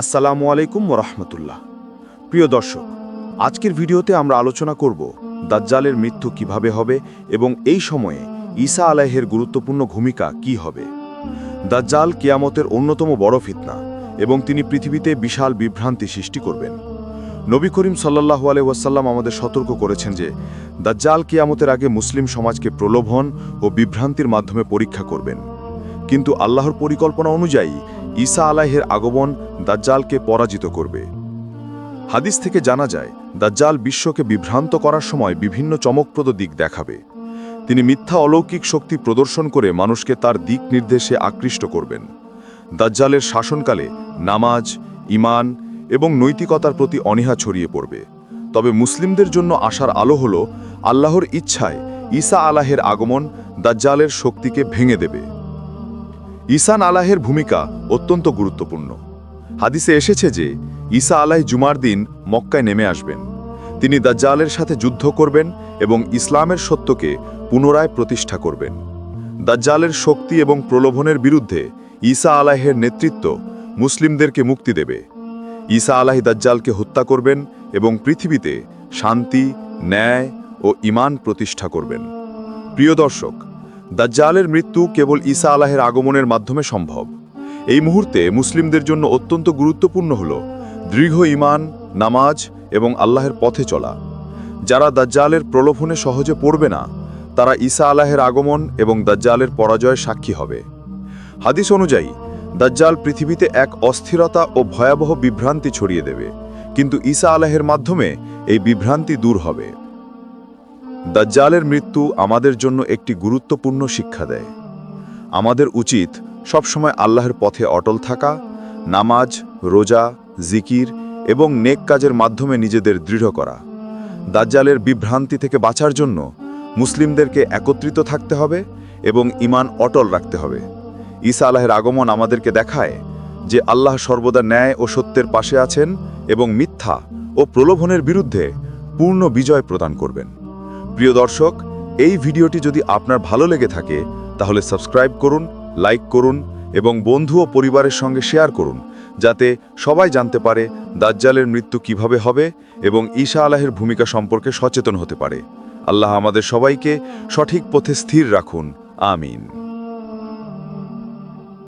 আসসালামু আলাইকুম রহমতুল্লাহ। প্রিয় দর্শক, আজকের ভিডিওতে আমরা আলোচনা করব দাজ্জালের মৃত্যু কীভাবে হবে এবং এই সময়ে ঈসা আলাহের গুরুত্বপূর্ণ ভূমিকা কি হবে। দাজ্জাল কিয়ামতের অন্যতম বড় ফিতনা এবং তিনি পৃথিবীতে বিশাল বিভ্রান্তি সৃষ্টি করবেন। নবী করিম সাল্লাহু আলহাসাল্লাম আমাদের সতর্ক করেছেন যে, দাজ্জাল কিয়ামতের আগে মুসলিম সমাজকে প্রলোভন ও বিভ্রান্তির মাধ্যমে পরীক্ষা করবেন। কিন্তু আল্লাহর পরিকল্পনা অনুযায়ী ঈসা আলাহের আগমন দাজ্জালকে পরাজিত করবে। হাদিস থেকে জানা যায়, দাজ্জাল বিশ্বকে বিভ্রান্ত করার সময় বিভিন্ন চমকপ্রদ দিক দেখাবে। তিনি মিথ্যা অলৌকিক শক্তি প্রদর্শন করে মানুষকে তার দিক নির্দেশে আকৃষ্ট করবেন। দাজ্জালের শাসনকালে নামাজ ইমান এবং নৈতিকতার প্রতি অনীহা ছড়িয়ে পড়বে। তবে মুসলিমদের জন্য আসার আলো হল, আল্লাহর ইচ্ছায় ঈসা আলাহের আগমন দাজ্জালের শক্তিকে ভেঙে দেবে। ঈসান আলাহের ভূমিকা অত্যন্ত গুরুত্বপূর্ণ। হাদিসে এসেছে যে, ঈসা আলাহ জুমার দিন মক্কায় নেমে আসবেন। তিনি দাজ্জালের সাথে যুদ্ধ করবেন এবং ইসলামের সত্যকে পুনরায় প্রতিষ্ঠা করবেন। দাজ্জালের শক্তি এবং প্রলোভনের বিরুদ্ধে ঈসা আলাহের নেতৃত্ব মুসলিমদেরকে মুক্তি দেবে। ঈসা আলাহ দাজ্জালকে হত্যা করবেন এবং পৃথিবীতে শান্তি, ন্যায় ও ইমান প্রতিষ্ঠা করবেন। প্রিয় দর্শক দাজ্জালের মৃত্যু কেবল ঈসা আলাহের আগমনের মাধ্যমে সম্ভব। এই মুহূর্তে মুসলিমদের জন্য অত্যন্ত গুরুত্বপূর্ণ হল দৃঢ় ইমান নামাজ এবং আল্লাহের পথে চলা। যারা দাজ্জালের প্রলোভনে সহজে পড়বে না, তারা ঈসা আলাহের আগমন এবং দাজ্জালের পরাজয়ের সাক্ষী হবে। হাদিস অনুযায়ী, দাজ্জাল পৃথিবীতে এক অস্থিরতা ও ভয়াবহ বিভ্রান্তি ছড়িয়ে দেবে, কিন্তু ঈসা আলাহের মাধ্যমে এই বিভ্রান্তি দূর হবে। দাজ্জালের মৃত্যু আমাদের জন্য একটি গুরুত্বপূর্ণ শিক্ষা দেয়। আমাদের উচিত সবসময় আল্লাহর পথে অটল থাকা, নামাজ, রোজা, জিকির এবং নেক কাজের মাধ্যমে নিজেদের দৃঢ় করা। দাজ্জালের বিভ্রান্তি থেকে বাঁচার জন্য মুসলিমদেরকে একত্রিত থাকতে হবে এবং ইমান অটল রাখতে হবে। ঈসা আলাহের আগমন আমাদেরকে দেখায় যে আল্লাহ সর্বদা ন্যায় ও সত্যের পাশে আছেন এবং মিথ্যা ও প্রলোভনের বিরুদ্ধে পূর্ণ বিজয় প্রদান করবেন। প্রিয় দর্শক, এই ভিডিওটি যদি আপনার ভালো লেগে থাকে, তাহলে সাবস্ক্রাইব করুন, লাইক করুন এবং বন্ধু ও পরিবারের সঙ্গে শেয়ার করুন, যাতে সবাই জানতে পারে দাজ্জালের মৃত্যু কীভাবে হবে এবং ঈশা আলাহের ভূমিকা সম্পর্কে সচেতন হতে পারে। আল্লাহ আমাদের সবাইকে সঠিক পথে স্থির রাখুন। আমিন।